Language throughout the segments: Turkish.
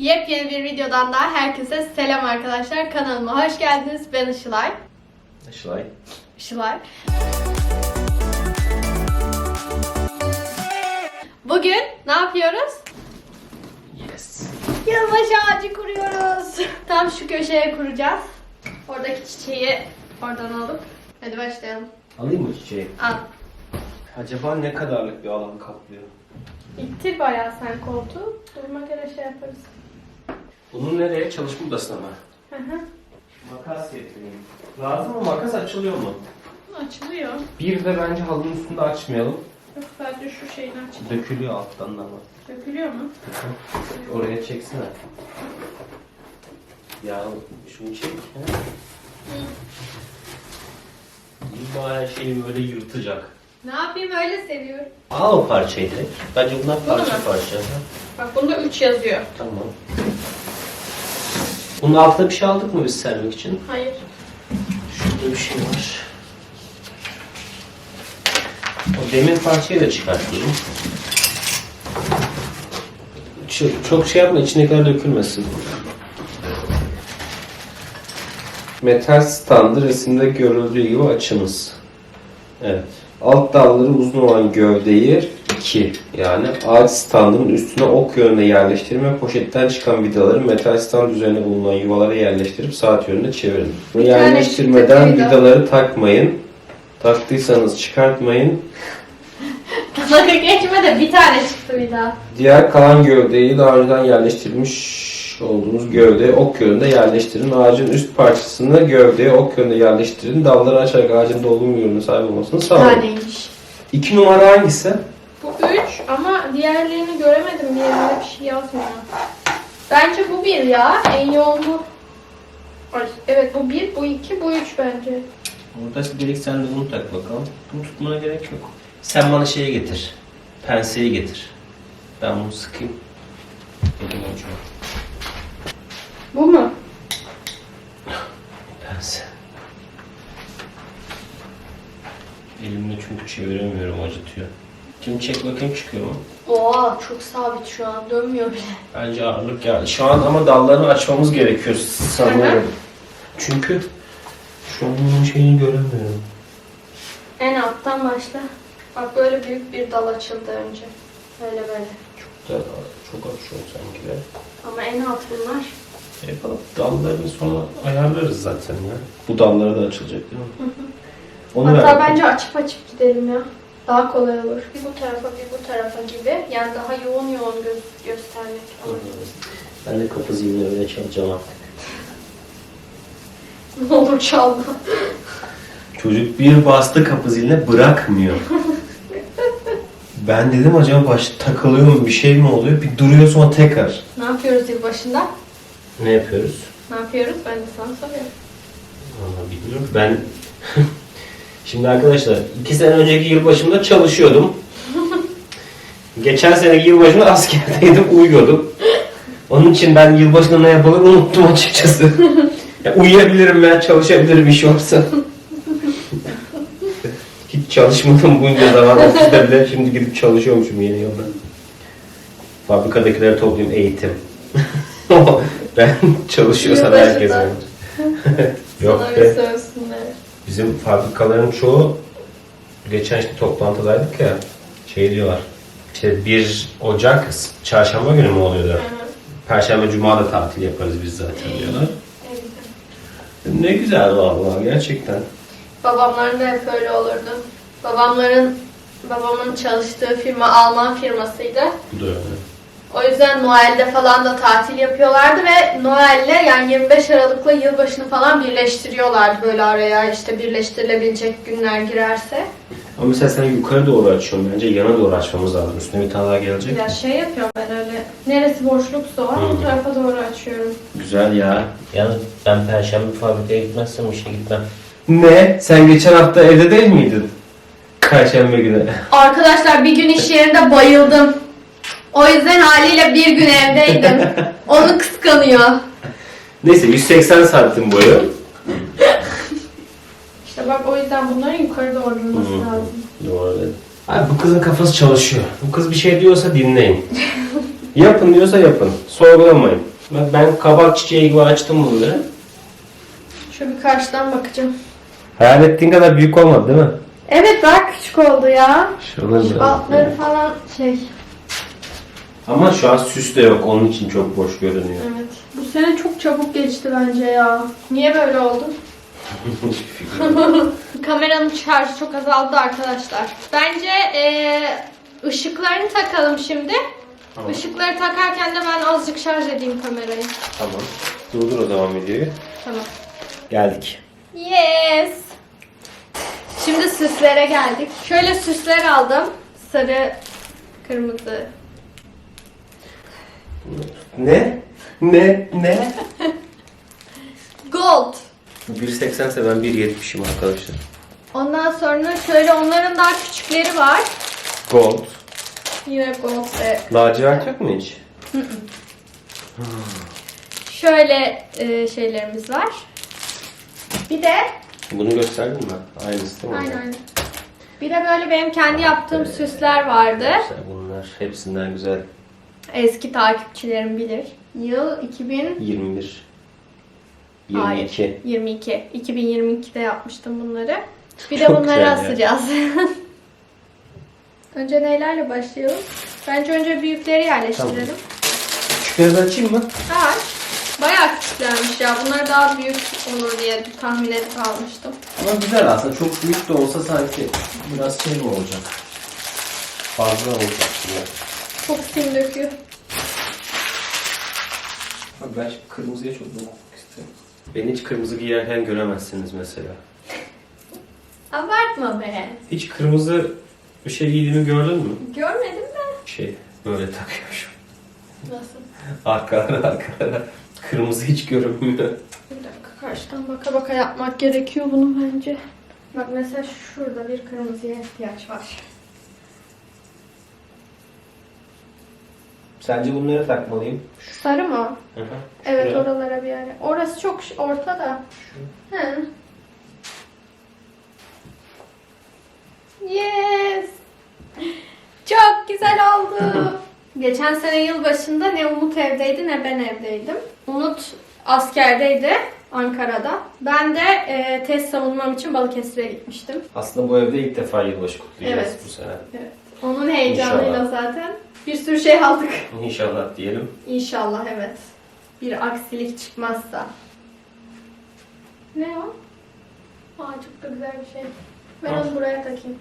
Yepyeni bir videodan daha herkese selam arkadaşlar. Kanalıma hoş geldiniz. Ben Işılay. Işılay. Işılay. Bugün ne yapıyoruz? Yes. Yılbaşı ağacı kuruyoruz. Tam şu köşeye kuracağız. Oradaki çiçeği oradan alıp. Hadi başlayalım. Alayım mı çiçeği? Al. Acaba ne kadarlık bir alan kaplıyor? İttir bayağı sen koltuğu. Duruma göre şey yaparız. Bunu nereye? Çalışma odasına mı? Hı hı. Makas getireyim. Lazım mı? Makas açılıyor mu? Açılıyor. Bir de bence halının üstünde açmayalım. Yok sadece şu şeyini aç. Dökülüyor alttan da ama. Dökülüyor mu? Oraya çeksene. Ya şunu çek. ha? İyi her şeyi böyle yırtacak. Ne yapayım öyle seviyorum. Al o parçayı direkt. Bence bunlar Bunu parça mu? parça. Bak bunda 3 yazıyor. Tamam. Bunun altına bir şey aldık mı biz sermek için? Hayır. Şurada bir şey var. O demir parçayı da çıkartayım. Çok, çok şey yapma içindekiler dökülmesin. Metal standı resimde görüldüğü gibi açınız. Evet. Alt dalları uzun olan gövdeyi 2 yani ağaç standının üstüne ok yönünde yerleştirme poşetten çıkan vidaları metal stand üzerine bulunan yuvalara yerleştirip saat yönünde çevirin. tane Yerleştirmeden vida. vidaları takmayın. Taktıysanız çıkartmayın. Dalga geçme de bir tane çıktı bir daha. Diğer kalan gövdeyi daha önceden yerleştirmiş olduğunuz gövdeye ok yönünde yerleştirin. Ağacın üst parçasını gövdeye ok yönünde yerleştirin. Dalları açarak ağacın dolgun bir görünüme sahip olmasını Bir sağlayın. taneymiş. İki numara hangisi? Bu 3 ama diğerlerini göremedim. Diğerinde bir şey yazmıyor. Bence bu 1 ya. En yoğun bu. Ay, evet bu 1, bu 2, bu 3 bence. Orada direkt sen de bunu tak bakalım. Bunu tutmana gerek yok. Sen bana şeyi getir. Penseyi getir. Ben bunu sıkayım. Elim acıyor. Bu mu? Pense. Elimle çünkü çeviremiyorum acıtıyor. Şimdi çek bakayım çıkıyor mu? Oha çok sabit şu an. Dönmüyor bile. Bence ağırlık geldi. Şu an ama dallarını açmamız gerekiyor sanıyorum. Çünkü şu an bunun şeyini göremiyorum. En alttan başla. Bak böyle büyük bir dal açıldı önce. Böyle böyle. Çok da çok açıyor sanki de. Ama en alt bunlar. Yapalım. Dallarını sonra ayarlarız zaten ya. Bu dalları da açılacak değil mi? Onu Hatta ver. bence açıp açıp gidelim ya. Daha kolay olur. Bir bu tarafa bir bu tarafa gibi. Yani daha yoğun yoğun gö- göstermek. Ben de kapı zilini öyle çalacağım artık. Ne olur çalma. Çocuk bir bastı kapı ziline bırakmıyor. ben dedim acaba baş takılıyor mu bir şey mi oluyor? Bir duruyor sonra tekrar. Ne yapıyoruz yılbaşında? Ne yapıyoruz? Ne yapıyoruz? Ben de sana soruyorum. Vallahi bilmiyorum. Ben şimdi arkadaşlar iki sene önceki yılbaşımda çalışıyordum. Geçen seneki yılbaşımda askerdeydim, uyuyordum. Onun için ben yılbaşında ne yapılır unuttum açıkçası. ya uyuyabilirim ben, çalışabilirim iş varsa. Hiç çalışmadım bunca zaman ofiste bile. Şimdi gidip çalışıyormuşum yeni yılda. Fabrikadakileri toplayayım eğitim. ben çalışıyorsam Yılbaşında. herkes. Yok sana be. Bizim fabrikaların çoğu geçen işte toplantıdaydık ya şey diyorlar. İşte 1 Ocak çarşamba günü mü oluyordu? Perşembe cuma da tatil yaparız biz zaten diyorlar. Evet. Ne güzel vallahi gerçekten. Babamların da hep öyle olurdu. Babamların babamın çalıştığı firma Alman firmasıydı. Bu da öyle. O yüzden Noel'de falan da tatil yapıyorlardı ve Noel'le yani 25 Aralık'la yılbaşını falan birleştiriyorlardı böyle araya işte birleştirilebilecek günler girerse. Ama mesela sen yukarı doğru açıyorsun bence yana doğru açmamız lazım. Üstüne bir tane daha gelecek. Ya şey yapıyorum ben öyle neresi boşluksa o Hı. tarafa doğru açıyorum. Güzel ya. Yalnız ben perşembe fabrikaya gitmezsem işe gitmem. Ne? Sen geçen hafta evde değil miydin? Perşembe günü. Arkadaşlar bir gün iş yerinde bayıldım. O yüzden haliyle bir gün evdeydim. Onu kıskanıyor. Neyse 180 santim boyu. İşte bak o yüzden bunların yukarı doğru Hı. lazım. Doğru dedin. Abi bu kızın kafası çalışıyor. Bu kız bir şey diyorsa dinleyin. yapın diyorsa yapın. Sorgulamayın. Bak ben kabak çiçeği gibi açtım bunları. Şöyle bir karşıdan bakacağım. Hayal ettiğin kadar büyük olmadı değil mi? Evet daha küçük oldu ya. Şuraları Şu altları falan şey. Ama şu an süs de yok. Onun için çok boş görünüyor. Evet. Bu sene çok çabuk geçti bence ya. Niye böyle oldu? Hiçbir fikrim yok. Kameranın şarjı çok azaldı arkadaşlar. Bence eee ışıklarını takalım şimdi. Tamam. Işıkları takarken de ben azıcık şarj edeyim kamerayı. Tamam. Durdur o zaman videoyu. Tamam. Geldik. Yes. Şimdi süslere geldik. Şöyle süsler aldım. Sarı, kırmızı. Ne? Ne? Ne? Gold. 1.80 ise ben 1.70'im arkadaşlar. Ondan sonra şöyle onların daha küçükleri var. Gold. Yine gold ve Lacivert yok mu hiç? şöyle e, şeylerimiz var. Bir de Bunu gösterdin mi? Aynısı değil mi? aynen aynen. Bir de böyle benim kendi yaptığım süsler vardı. Bunlar hepsinden güzel. Eski takipçilerim bilir. Yıl 2000 21. Hayır. 22. 22. 2022'de yapmıştım bunları. Bir de Çok bunları güzel ya. asacağız. önce neylerle başlayalım? Bence önce büyükleri yerleştirelim. Küçükleri de açayım mı? Var. Bayağı küçüklermiş ya. Bunlar daha büyük olur diye tahmin edip almıştım. Ama güzel aslında. Çok büyük de olsa sanki biraz şey mi olacak? Fazla olacak diye. Çok sim döküyor. Bak ben şimdi kırmızıya çok bakmak istiyorum. Beni hiç kırmızı giyerken göremezsiniz mesela. Abartma be. Hiç kırmızı bir şey giydiğimi gördün mü? Görmedim de. Şey böyle takıyormuşum. Nasıl? Arkalara arkalara. Kırmızı hiç görünmüyor. Bir dakika karşıdan baka baka yapmak gerekiyor bunu bence. Bak mesela şurada bir kırmızıya ihtiyaç var. Sence bunları takmalıyım? Sarı mı? Hı hı. Evet Şuraya. oralara bir yere. Orası çok ortada. Hı. Yes. Çok güzel oldu. Geçen sene yılbaşında ne Umut evdeydi ne ben evdeydim. Umut askerdeydi Ankara'da. Ben de e, test savunmam için Balıkesir'e gitmiştim. Aslında bu evde ilk defa yılbaşı kutlayacağız Evet. bu sene. Evet. Onun heyecanıyla İnşallah. zaten bir sürü şey aldık. İnşallah diyelim. İnşallah evet. Bir aksilik çıkmazsa. Ne o? Aa çok da güzel bir şey. Ben Al. onu buraya takayım.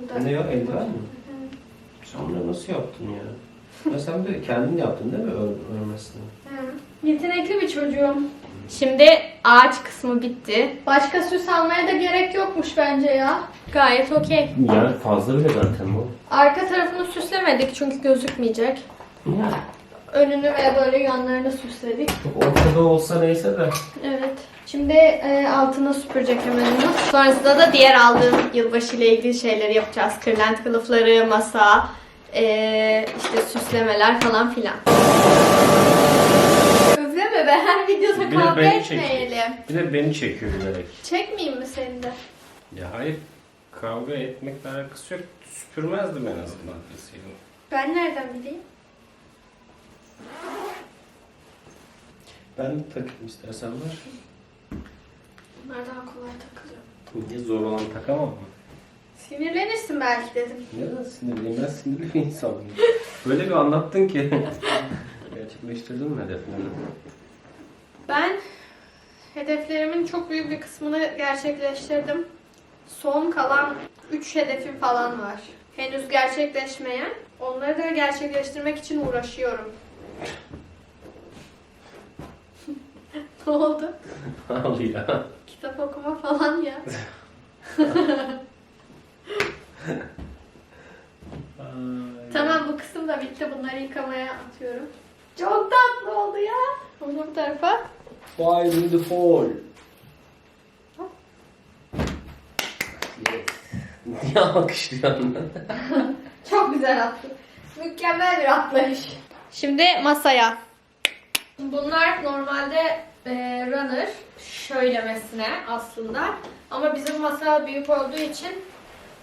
Burada. Ne ya eldiven mi? Sen bunları nasıl yaptın ya? Ya sen de kendin yaptın değil mi ör, örmesini? Hı. Yetenekli bir çocuğum. Şimdi ağaç kısmı bitti. Başka süs almaya da gerek yokmuş bence ya. Gayet okey. Yani fazla bile zaten bu. Arka tarafını süslemedik çünkü gözükmeyecek. Önünü ve böyle yanlarını süsledik. ortada olsa neyse de. Evet. Şimdi e, altına süpürecek hemen. Sonrasında da diğer aldığım yılbaşı ile ilgili şeyleri yapacağız. Kırlent kılıfları, masa, e, işte süslemeler falan filan. Özleme be her videoda Bir de kavga beni etmeyelim. Bir de beni çekiyor bilerek. Çekmeyeyim mi seni de? Ya hayır kavga etmekle alakası yok. Süpürmezdim en azından deseydim. Ben nereden bileyim? Ben takayım istersen ver. Bunlar daha kolay takılıyor. Niye zor olan takamam mı? Sinirlenirsin belki dedim. Neden sinirliyim? Ben sinirli bir insanım. Böyle bir anlattın ki. Gerçekleştirdin mi hedeflerini? Ben hedeflerimin çok büyük bir kısmını gerçekleştirdim. Son kalan 3 hedefim falan var. Henüz gerçekleşmeyen. Onları da gerçekleştirmek için uğraşıyorum. ne oldu? Al ya. Kitap okuma falan ya. Tamam bu kısım da bitti. Bunları yıkamaya atıyorum. Çok tatlı oldu ya. Onu bu tarafa. Fire in the hole. Niye alkışlıyorsun? Çok güzel attı. Mükemmel bir atlayış. Şimdi masaya. Bunlar normalde e, runner şöylemesine aslında. Ama bizim masa büyük olduğu için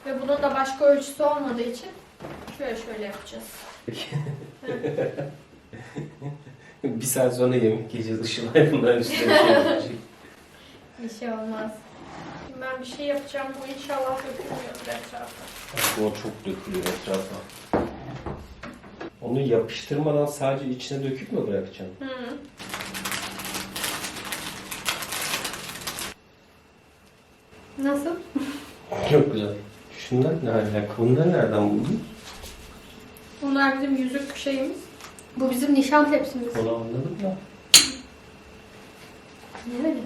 ve bunun da başka ölçüsü olmadığı için şöyle şöyle yapacağız. bir saat sonra yemek yiyeceğiz ışınlar bunların üstüne bir şey yapacak. Bir şey olmaz. Ben bir şey yapacağım. Bu inşallah dökülmüyor etrafa. O çok dökülüyor etrafa. Onu yapıştırmadan sadece içine döküp mü bırakacaksın? Hı. Nasıl? Çok güzel. Şunlar ne alaka? Bunları nereden buldun? Bunlar bizim yüzük şeyimiz. Bu bizim nişan tepsimiz. Onu anladım da. Niye öyle?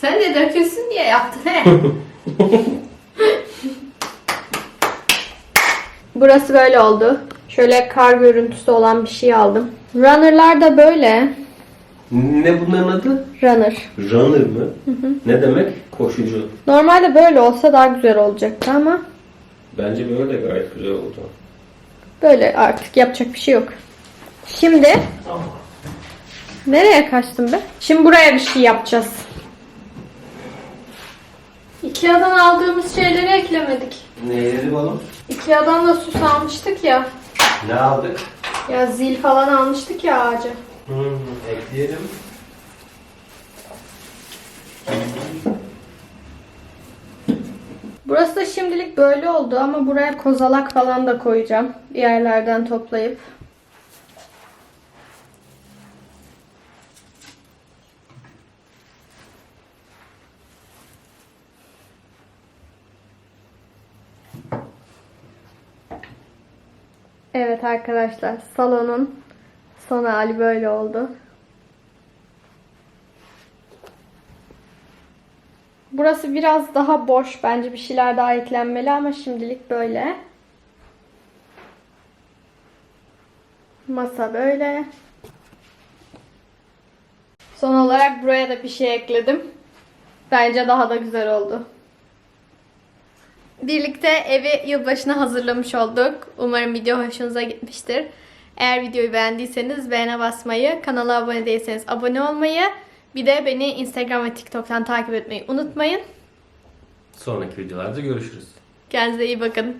Sen de dökülsün diye yaptın he. Burası böyle oldu. Şöyle kar görüntüsü olan bir şey aldım. Runner'lar da böyle. Ne bunların adı? Runner. Runner mı? Ne demek? Koşucu. Normalde böyle olsa daha güzel olacaktı ama Bence böyle de gayet güzel oldu. böyle artık yapacak bir şey yok. Şimdi nereye kaçtın be? Şimdi buraya bir şey yapacağız. Ikea'dan aldığımız şeyleri eklemedik. Neyleri balım? Ikea'dan da süs almıştık ya. Ne aldık? Ya zil falan almıştık ya ağaca. Hmm, ekleyelim. Burası da şimdilik böyle oldu ama buraya kozalak falan da koyacağım. Bir yerlerden toplayıp. Evet arkadaşlar salonun son hali böyle oldu. Burası biraz daha boş. Bence bir şeyler daha eklenmeli ama şimdilik böyle. Masa böyle. Son olarak buraya da bir şey ekledim. Bence daha da güzel oldu. Birlikte evi yılbaşına hazırlamış olduk. Umarım video hoşunuza gitmiştir. Eğer videoyu beğendiyseniz beğene basmayı, kanala abone değilseniz abone olmayı, bir de beni Instagram ve TikTok'tan takip etmeyi unutmayın. Sonraki videolarda görüşürüz. Kendinize iyi bakın.